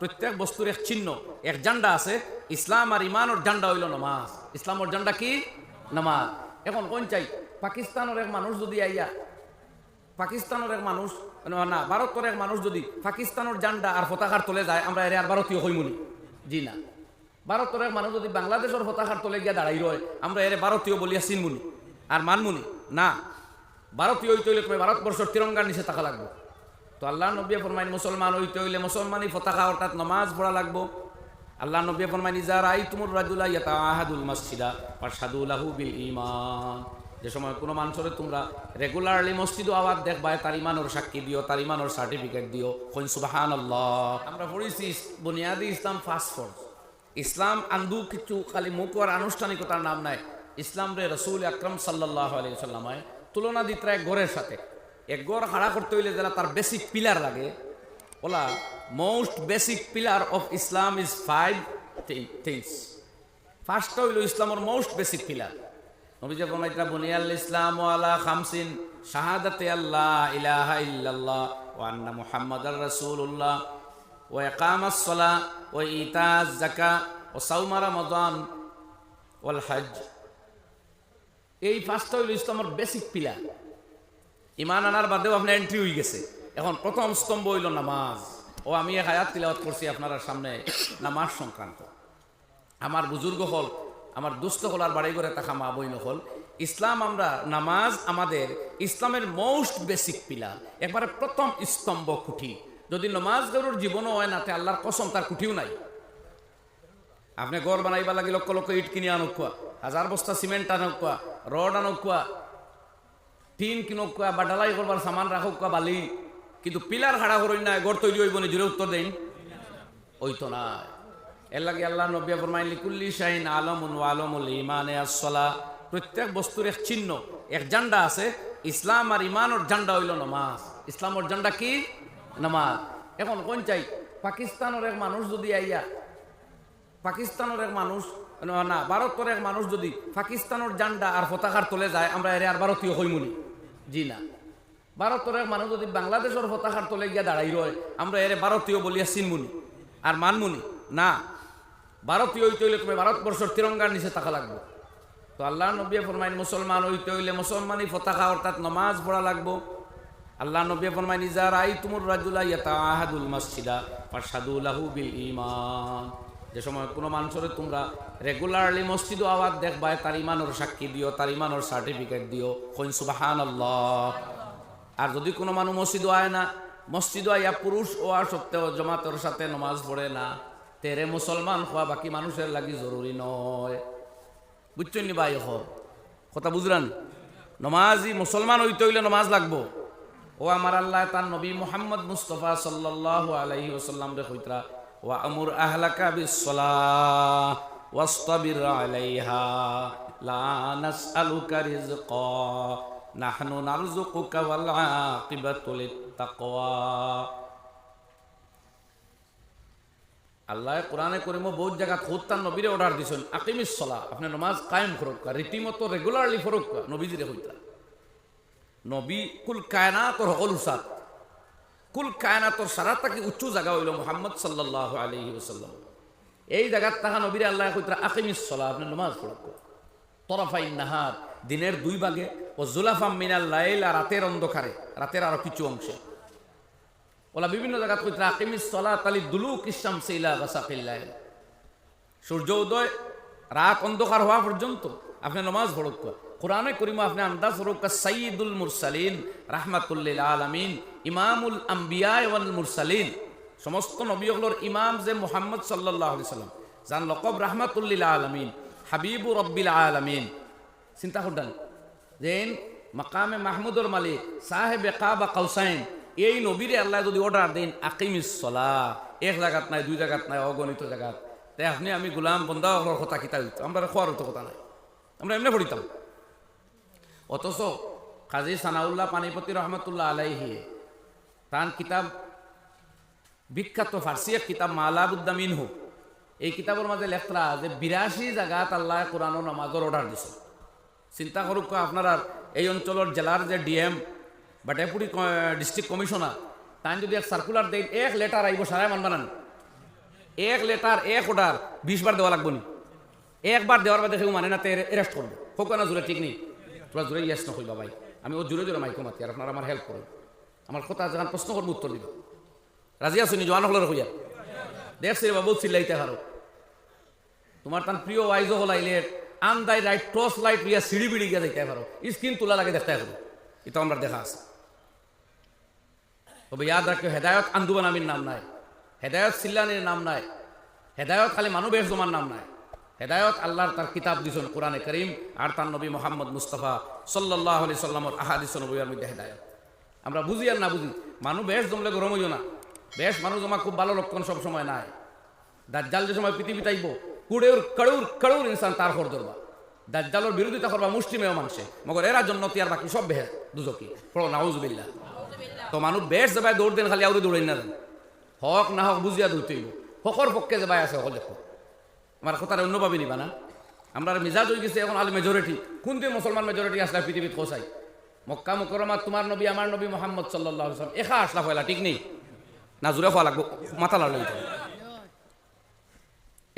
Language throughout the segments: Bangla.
প্রত্যেক বস্তুর এক চিহ্ন, এক জান্ডা আছে। ইসলাম আর ইমানোর জান্ডা হইল নামাজ। ইসলামের জান্ডা কি? নামাজ। এখন কোন চাই, পাকিস্তানের এক মানুষ যদি আইয়া, পাকিস্তানের এক মানুষ, না ভারতের এক মানুষ যদি পাকিস্তানের জান্ডা আর পতাকার তলে যায়, আমরা এর আর ভারতীয় হইমুনি। জি না। ভারতের এক মানুষ যদি বাংলাদেশের পতাকার তলে গিয়া দাঁড়াই রয়, আমরা এর ভারতীয় বলিয়া চিনমুনি। আর মানমুনি? না। ভারতীয় হইতে হইলে তুমি ভারতবর্ষের তিরঙ্গার নিচে থাকা লাগবে। তো আল্লাহ নবী ফরমাইন, মুসলমান হইতে হইলে মুসলমানই পতাকা অর্থাৎ নমাজ পড়া লাগবো। আল্লাহ নবী ফরমাইন ইজার আই তুমুর রাজুলা ইয়াতা আহাদুল মসজিদা পারসাদুল্লাহু বিল ইমান যে সময় কোনো মানুষের তোমরা রেগুলারলি মসজিদও আবার দেখবা তার ইমানোর সাক্ষী দিও, তার ইমানোর সার্টিফিকেট দিও। কইন সুবাহান আল্লাহ আমরা পড়েছি বুনিয়াদি ইসলাম ফাস্ট ফোর্স ইসলাম আন্দু কিছু খালি মুখ আর আনুষ্ঠানিকতার নাম নাই। ইসলাম রে রসুল আকরম সাল্লাহ আলি সাল্লামায় তুলনা দিত এক গড়ের সাথে। এক গড় হারা করতে হইলে যারা তার বেসিক পিলার লাগে, OLA most basic pillar of Islam is five things ফার্স্টটা হইল ইসলামের মোস্ট বেসিক পিলার নবীজে ফরমাইতরা বুনিয়াল ইসলাম আলা খামসিন শাহাদাতে আল্লাহ ইলাহা ইল্লাল্লাহ ওয়া আন্না মুহাম্মাদার রাসূলুল্লাহ ওয়া ইকামাস সালাহ ওয়া ইতাজ যাকা ওয়া সাওম রমাদান ওয়াল হজ এই পাঁচটা হইল ইসলামের বেসিক পিলার ইমান আনার বাদেও আপনার এন্ট্রি হয়ে গেছে। এখন প্রথম স্তম্ভ হইল নামাজ। ও আমি এক হায়াত তিলাওয়াত করছি আপনার সামনে নামাজ সংক্রান্ত। আমার বুজুর্গ হল, আমার দুস্থ হল আর বাড়ি ঘরে থাকা মা বইন হল। ইসলাম আমরা, নামাজ আমাদের ইসলামের মোস্ট বেসিক পিলার একবারে প্রথম স্তম্ভ খুঁটি যদি নমাজ গরুর জীবনও হয় না, তে আল্লাহর কসম তার খুঁটিও নাই। আপনি গড় বানাইবা লাগি লক্ষ লক্ষ ইট কিনে আনুক হাজার বস্তা সিমেন্ট আনুক রড আনুক টিন কিনুক কোয়া বা ডালাই করবার সামান রাখুক কোয়া বালি। কিন্তু পিলার হাড়া হরই না গড় তৈরি হইব নি জুড়ে উত্তর দেন ওই তো না এর লাগে আল্লাহ নব্বিয়া ফরমাইন লিকুল্লি শাহিন আলমুন আলমুল ইমানে আসলা প্রত্যেক বস্তুর এক চিহ্ন, এক জান্ডা আছে। ইসলাম আর ইমানোর জান্ডা হইল নামাজ। ইসলামের জান্ডা কি? নামাজ। এখন কোন চাই পাকিস্তানের এক মানুষ যদি আইয়া পাকিস্তানের এক মানুষ না ভারতের এক মানুষ যদি পাকিস্তানের জান্ডা আর পতাকার তলে যায়, আমরা এর আর ভারতীয় হইমুনি জি না। ভারতের মানুষ যদি বাংলাদেশের পতাকার তলে গিয়া দাঁড়াই রয় আমরা এর ভারতীয় বলিয়া চিনমুনি। আর মানমুনি? না। ভারতীয় হইতে হইলে তুমি ভারতবর্ষের তিরঙ্গার নিচে থাকা লাগবে। তো আল্লাহ নবী ফরমাইন, মুসলমান হইতে হইলে মুসলমানই ফতাকা অর্থাৎ নমাজ পড়া লাগবো। আল্লাহ নবী ফরমাইন ইজার আই তুমুর রাজুলা ইয়াতা আহাদুল মসজিদা পারসাদুল্লাহু বিল ইমান যে সময় কোনো মানুষের তোমরা রেগুলারলি মসজিদও আবার দেখবা, তার ইমানোর সাক্ষী দিও, তার ইমানোর সার্টিফিকেট দিও। কইন সুবাহান আর যদি কোনো মানুষ মসজিদও আয় না মসজিদও আইয়া পুরুষ আর সত্ত্বেও জমাতের সাথে নমাজ পড়ে না, তেরে মুসলমান হওয়া বাকি মানুষের লাগি জরুরি নয়। বুঝছেন নি ভাই হর কথা বুঝলেন? নমাজই মুসলমান হইতে হইলে নমাজ লাগবো। ও আমার আল্লাহ, তার নবী মোহাম্মদ মুস্তফা সাল্লাহ আলাইহি ওসাল্লাম রে হইতরা ওয়া আমুর আহলাকা বিসসালাহ ওয়াস্তাবির আলাইহা, লা নাসআলুকা রিজকা নাহনু নারযুকুকা ওয়াল আল্লাহ কোরআনে করিম বহুত জায়গা খোদ তার নবীরে অর্ডার দিছেন আকিমিস সলা আপনি নমাজ কায়েম ফরক্কা রীতিমতো রেগুলারলি ফরক্কা নবীজিরে হইতা নবী কুল কায়নাতর সকল উসাদ কুল কায়নাতর সারা তাকে উচ্চ জায়গা হইল মোহাম্মদ সাল্লাহ আলহি ওসাল্লাম এই জায়গার তাহা নবীরে আল্লাহ কইতরা, আকিমিস সলা আপনি নমাজ ফরক্কা তরফাই নাহার, দিনের দুই ভাগে, ও জুলাফাম মিনাল লাইল আর রাতের অন্ধকারে, রাতের আরও কিছু অংশে। ওলা বিভিন্ন জায়গাত কইতরা, আকিমিস সলা তালি দুলু কিসাম সেইলা গাসাকিল্লাহ সূর্য উদয়, রাত অন্ধকার হওয়া পর্যন্ত আপনি নমাজ পড়ক্কা কোরআনে করিমা আপনি আন্দাজ পড়ক্কা সাইয়দুল মুরসালিন রাহমাতুল্লিল আলামিন ইমামুল আম্বিয়া ওয়াল মুরসালিন। সমস্ত নবীগুলোর ইমাম যে মুহাম্মদ আলাইহি সাল্লাম, যার লকব রাহমাতুল্লিল আলামিন, হাবিবু রব্বিল আলামিন। চিন্তা করতেন যেন মাকামে মাহমুদুর মালিক, সাহেব কাবা কাউসাইন, এই নবীরে আল্লাহ যদি অর্ডার দেন, আকিমিস সলা এক জায়গাত নাই, দুই জায়গাত নাই, অগণিত জায়গাত তাই আপনি, আমি গোলাম বন্ধা কথা কিতা হইত? আমরা খোয়ার তো কথা নাই। আমরা এমনি পড়িতাম। অথচ কাজী সানাউল্লাহ পানিপতি রহমতুল্লাহ আলাইহি তান কিতাব, বিখ্যাত ফার্সি এক কিতাব মালাবুদ্দামিন হোক এই কিতাবের মাঝে লেখরা যে বিরাশি জায়গাত আল্লাহ কোরআন নামাজের অর্ডার দিছে। চিন্তা করুক আপনারা এই অঞ্চলের জেলার যে ডিএম বা ডেপুটি ডিস্ট্রিক্ট কমিশনার তাই যদি এক সার্কুলার দেন এক লেটার আইব সারাই মান বানান এক লেটার এক অর্ডার বিশ বার দেওয়া লাগবো নি একবার দেওয়ার বাদে কেউ মানে না তে এরেস্ট করব হোক না জোরে ঠিক নেই। তোরা জোরে ইয়াস নকইবা ভাই। আমি ও জোরে জোরে মাইকো মাতি আর আপনারা আমার হেল্প করুন আমার কথা যখন প্রশ্ন করব, উত্তর দিব। রাজি আছো নি? জোয়ান হলের হইয়া। দেখছি বাবু চিল্লাইতে পারো তোমার তার প্রিয় ওয়াইজও হলাইলে আন্দাই রাইট টর্চ লাইট ইয়া সিঁড়ি বিড়ি গিয়ে দেখতে পারো। স্ক্রিন তোলা লাগে দেখতে পারো। এটা আমরা দেখা আছে। তবে ইয়াদ রাখিও, হেদায়ত আন্দুবান আমির নাম নাই। হেদায়ত সিল্লানির নাম নাই। হেদায়ত খালি মানু বেশ জমার নাম নাই। হেদায়ত আল্লাহর তার কিতাব দিছেন কোরআনে করিম, আর তার নবী মোহাম্মদ মুস্তফা সাল্লাহ আলি সাল্লামর আহাদিস নবীর মধ্যে হেদায়ত। আমরা বুঝি আর না বুঝি। মানু বেশ জমলে গরম হইও না। বেশ মানুষ জমা খুব ভালো লক্ষণ সব সময় নাই। দাজ্জাল যে সময় পৃথিবী তাইব কুড়েউর কড়ুর কড়ুর ইনসান তার হর ধরবা। দাজ্জালের বিরোধিতা করবা মুষ্টিমেয় মানুষে মগর এরা জন্য তিয়ার বাকি সব বেহে, দুজকি। পড়ো, নাউজুবিল্লাহ। তো মানুষ বেশ যাবাই দৌড় দেন, খালি আউরি দৌড়াই না দেন। হক না হক বুঝিয়া দৌড়তে হইব। হকর পক্ষে যাবাই আছে, হক দেখো। আমার কথাটা অন্য ভাবে নিবা না। আমরা মিজাজ হয়ে গেছে, এখন আল মেজরিটি কোনটি মুসলমান মেজরিটি আসলে পৃথিবীত খোসাই মক্কা মুকরমা তোমার নবী, আমার নবী মোহাম্মদ সাল্লাহ সাল্লাম এখা আসলা হইলা ঠিক নেই? না, জুড়ে লাগবো মাথা লাগল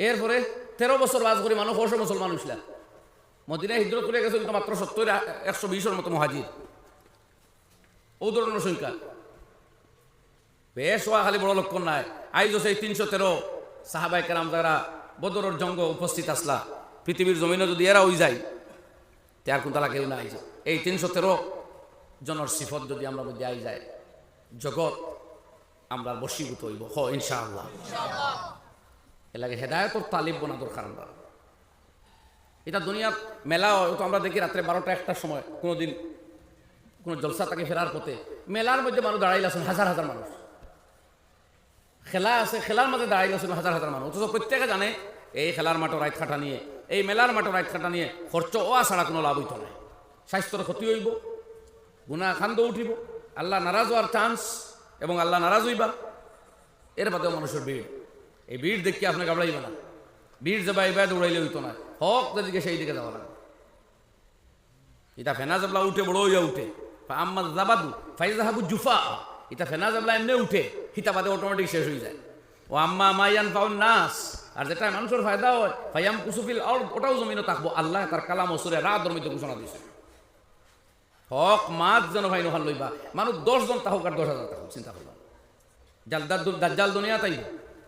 এরপরে তেরো বছর বাস করে মানুষ হর্ষ মুসলমান উঠলা মদিনায় হিজরত করে গেছে কিন্তু মাত্র সত্তর, একশো বিশের মতো মহাজির। ও ধরনের সংখ্যা। বেশ হওয়া খালি বড় লক্ষণ নাই আইজ সেই তিনশো তেরো সাহাবাই কেরাম যারা বদরের জঙ্গ উপস্থিত আসলা। পৃথিবীর জমিনে যদি এরা ওই যায় তার কোন তালা কেউ নাই। এই তিনশো তেরো জনের সিফত যদি আমরা মধ্যে আই যায় জগৎ আমরা বসীভূত হইব। হ, ইনশাআল্লাহ। এলাকে হেদায়তর তালিব বোনা দরকার আমরা। এটা দুনিয়াত মেলা হয় তো আমরা দেখি রাত্রে বারোটা, একটার সময়, কোনোদিন কোনো জলসা তাকে ফেরার পথে। মেলার মধ্যে মানুষ দাঁড়াইলে আছেন, হাজার হাজার মানুষ। খেলা আছে, খেলার মধ্যে দাঁড়াইলে আছেন হাজার হাজার মানুষ। অথচ প্রত্যেকে জানে, এই খেলার মাঠের রাইত খাটা নিয়ে, এই মেলার মাঠের রাইত খাটা নিয়ে খরচ ও ছাড়া কোনো লাভ হইত নাই স্বাস্থ্যর ক্ষতি হইব গুণা খান্দ উঠিব। আল্লাহ নারাজ হওয়ার চান্স এবং আল্লাহ নারাজ হইবা। এর বাদেও মানুষের ভিড়। এই ভিড় দেখি আপনাকে ঘাবড়াইবে না। ভিড় যাবা এবার দৌড়াইলে হইতো না। হক যেদিকে সেই দিকে যাওয়া লাগবে এটা ফেনা জাবলা উঠে বড় হইয়া উঠে। আম্মা জাবাদু ফাইজাহাবু জুফা। এটা ফেনা জাবলা এমনি উঠে হিতাবাদে অটোমেটিক শেষ হয়ে যায়। ও আম্মা মাইয়ান পাউন নাস। আর যেটা মানুষের ফায়দা হয় ফাইয়াম কুসুফিল আর ওটাও জমিনে থাকব। আল্লাহ তার কালাম ওসুরে রাত ধর্মিত ঘোষণা দিছে হক মাছ যেন ভাই নোহান লইবা। মানুষ দশজন তাহক আর দশ হাজার তাহক চিন্তা করলাম জাল দাজ্জাল দুনিয়া তাইব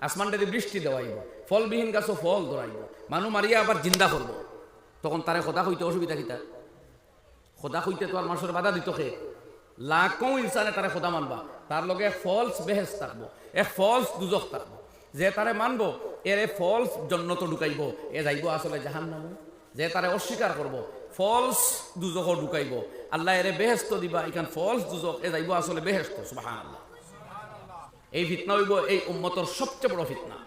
আসমানটাতে বৃষ্টি দেওয়াইব, ফলবিহীন গাছও ফল ধরাইব। মানুষ মারিয়া আবার জিন্দা করব। তখন তারে খোদা হইতে অসুবিধা কিতা? খোদা হইতে তো আর মানুষের বাধা দিত খে লাখো ইনসানে তারে খোদা মানবা। তার লগে ফলস বেহেস থাকব, এক ফলস দুজক থাকব। যে তারে মানব, এর ফলস জন্নত ঢুকাইব, এ যাইব আসলে জাহান নামে যে তারে অস্বীকার করব ফলস দুজক ঢুকাইব। আল্লাহ এরে বেহেস্ত দিবা, এখান ফলস দুজক এ যাইব আসলে বেহেস্ত আল্লাহ এই ফিতনা হইব এই উম্মতর সবচেয়ে বড় ফিতনা,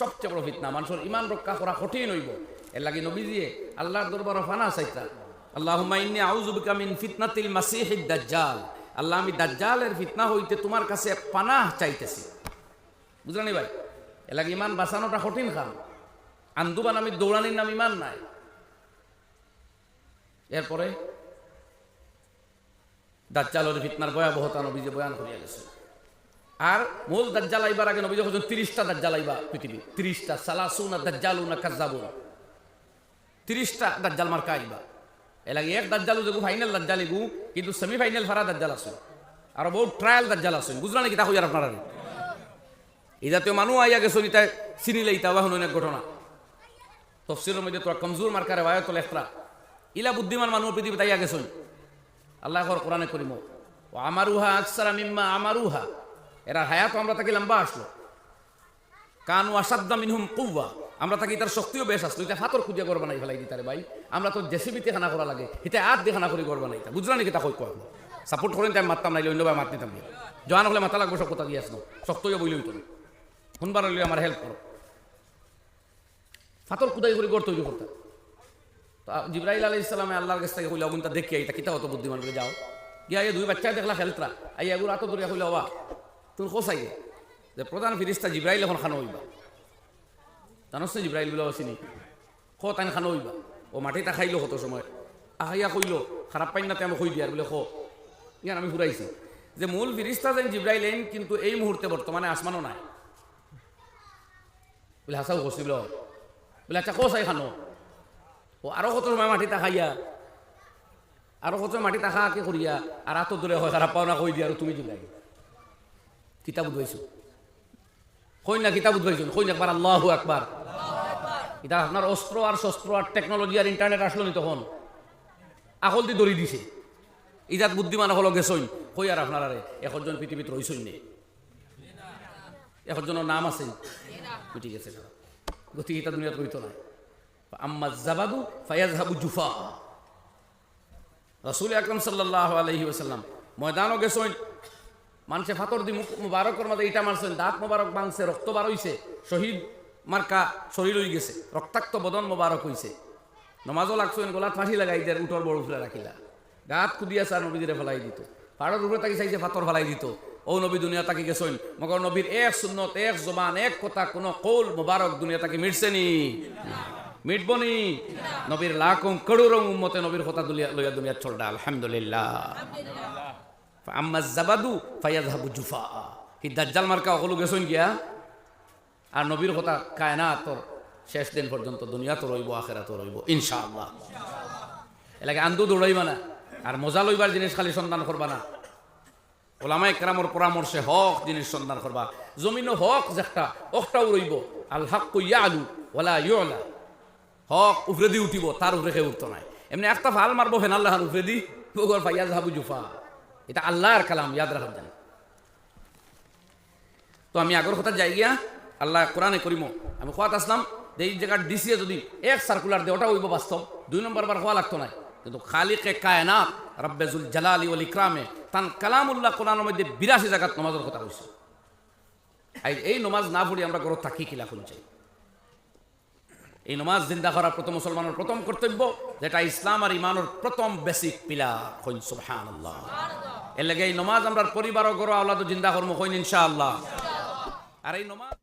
সবচেয়ে বড় ফিতনা। মানুষের ইমান রক্ষা করা কঠিন হইব। এর লাগি নবীজিয়ে আল্লাহর দরবার ফানা চাইতা, আল্লাহুম্মা ইন্নী আউযু বিকা মিন ফিতনাতিল মাসিহিদ দাজ্জাল। আল্লাহ, আমি দাজ্জালের ফিতনা হইতে তোমার কাছে পানাহ চাইতেছি। বুঝলেন ভাই? এর লাগি ইমান বাঁচানোটা কঠিন খাম আন্দুবান আমি দৌড়ানির নাম ইমান নাই। এরপরে দাজ্জালের ফিতনার ভয়াবহতা নবীজি বয়ান করিয়া গেছে আর মূল দাজ্জাল আইবার আগে নবী যখন তিরিশটা দাজ্জাল আইবা পৃথিবী তিরিশটা, সালাসুনা, দাজ্জালুনা, কাজ্জাবুনা। তিরিশটা দাজ্জাল মার্কা আইবা। এ লাগে এক দাজ্জালু যেগু ফাইনাল দাজ্জাল এগু কিন্তু সেমি ফাইনাল ফারা দাজ্জাল আছে। আর বহু ট্রায়াল দাজ্জাল আছে। বুঝলা নাকি তা হইয়ার আপনারা? এই জাতীয় মানুষ আইয়া গেছে নিতা চিনিলে ইতা বা অনেক ঘটনা। তফসিলের মধ্যে তোর কমজোর মার্কারে বায়ত লেখরা ইলা বুদ্ধিমান মানুষ পৃথিবীতে আইয়া গেছেন আল্লাহ কোরআনে করিম। ও আমারুহা আকসারা মিম্মা আমারুহা। এরা হায়াত আমরা তাকে লম্বা আসলো। কানু আসাদ্দা মিনহুম কুয়া আমরা তাকে তার শক্তিও বেশ আসলো। এটা হাতর খুঁজে করবা নাই ফেলাই দিতারে ভাই। আমরা তো জেসিবিতে খানা করা লাগে। এটা আত দিয়ে খানা করে করবা নাই বুঝলা নাকি তা কই কয় সাপোর্ট করেন তাই মারতাম, নাইলে অন্য ভাই মারতে নিতাম জোয়ান হলে মাথা লাগবে, সব কথা দিয়ে আসলো। শক্ত হয়ে বইলেই তুমি শুনবার হলে আমার হেল্প করো। ফাতর কুদাই করে গড় তৈরি করতাম তা জিব্রাইল আলাই ইসলামে আল্লাহর কাছ থেকে অগুন তা দেখি এটা কিতা হতো বুদ্ধিমান করে? যাও। গিয়া দুই বাচ্চা দেখলা খেলতরা। আই এগুলো আত দূরে কইলে অবা তুমি কোসাই যে প্রধান ফিরিস্তা জিব্রাইল এখন খানো হইবা। জানোস না জিব্রাইল বলে চিনি খ তাই খানো হইবা? ও মাটিটা খাইলো কত সময়? আহাইয়া কইল, খারাপ পাইন না আমি কই দিয়ার? বলে, খ, ইয়ান আমি ঘুরাইছি যে মূল ফিরিস্তা যেন জিব্রাইল এন, কিন্তু এই মুহূর্তে বর্তমানে আসমানও নাই। বলে, হাসাও করছি বলে বলে আচ্ছা কোসাই খানো। ও আরও কত সময় মাটি তাকাইয়া আরও কত মাটি তাকা কে করিয়া? আর আত দূরে হয় খারাপ পাওনা কই দিয়া আর তুমি জুলাই কিতাব উদ্ভাইছো কই না কিতাব উদ্ভাইছো কই না একবার আল্লাহু একবার এটা আপনার অস্ত্র আর শস্ত্র আর টেকনোলজি আর ইন্টারনেট আসলো নি তখন। আকল দি দড়ি দিছে। ইজাত বুদ্ধিমান হলো গেছইন কই আর আপনার আরে একজন পৃথিবীতে রইছইন নে একজনের নাম আছে। মিটি গেছে গতিকে এটা দুনিয়াত রইত নাই। রসুল আকরম সাল্লাহ আলহি ময়দানও গেছইন মানুষে ফাতর দি মুখ মুবারকর মধ্যে ইটা মারছেন, দাঁত মুবারক ভাঙছে রক্ত বার হইছে। শহীদ মার্কা শরীর হয়ে গেছে, রক্তাক্ত বদন মুবারক হইছে। নমাজও লাগছেন, গোলাত ফাঁসি লাগাই দেয় উঠর বড় ফুলে রাখিলা। গাত কুদিয়া চার নবীদের ফেলাই দিত। পাহাড়ের উপরে তাকে চাইছে ফাতর ফেলাই দিত। ও নবী দুনিয়া তাকে গেছেন, মগর নবীর এক সুন্নত, এক জবান, এক কথা, কোন কৌল মুবারক দুনিয়া তাকে মিটছে নি। মিটব নি নবীর লাখং করুরং উম্মতে নবীর কথা দুলিয়া লইয়া দুনিয়া চলডা আলহামদুলিল্লাহ। আম্মা জাবাদু ফায়াজহাবু জুফা। হি দাজ্জাল মার্কা অকলু গেছইন গিয়া আর নবীর কথা কায়নাতর শেষ দিন পর্যন্ত দুনিয়া তো রইব আখেরা তো রইব ইনশাআল্লাহ। এলাকে আন্দু দৌড়াইবা না আর মজা লইবার জিনিস খালি সন্ধান করবা না। ওলামাই কেরামর পরামর্শে হক জিনিস সন্ধান করবা। জমিনও হক যেটা অকটাও রইব। আল হক কইয়া আলু ওলা ইয়লা হক উফরে দি উঠিব, তার উপরে খেয়ে উঠতো নাই। এমনি একটা ভালো মারবো, ফেন আল্লাহর উপরে দি ওগর ফাইয়াজ হাবু জুফা। এটা আল্লাহর কালাম, ইয়াদ রাখার জানি তো আমি আগর কথা যাই গিয়া, আল্লাহ কোরআনে করিম, আমি খোয়াত আসলাম এই জায়গার ডিসিএ যদি এক সার্কুলার দেওয়াটা হইব বাস্তব, দুই নম্বর বার হওয়া লাগতো না কিন্তু খালিকে কায়নাত, রব্বেজুল জালালি ওল ইকরামে, তান কালামুল্লাহ কোরআনের মধ্যে বিরাশি জায়গাত নমাজের কথা কইছে। এই নমাজ না পড়ি আমরা গরত থাকি কিলা চাই। এই নমাজ জিন্দা করা প্রথম মুসলমানের প্রথম কর্তব্য যেটা ইসলাম আর ইমানের প্রথম বেসিক পিলা হইন সুবহানাল্লাহ। এর লাগে এই নমাজ আমরা পরিবার ও গরো আওলাদ জিন্দা করব হইন ইনশাআল্লাহ। আর এই নমাজ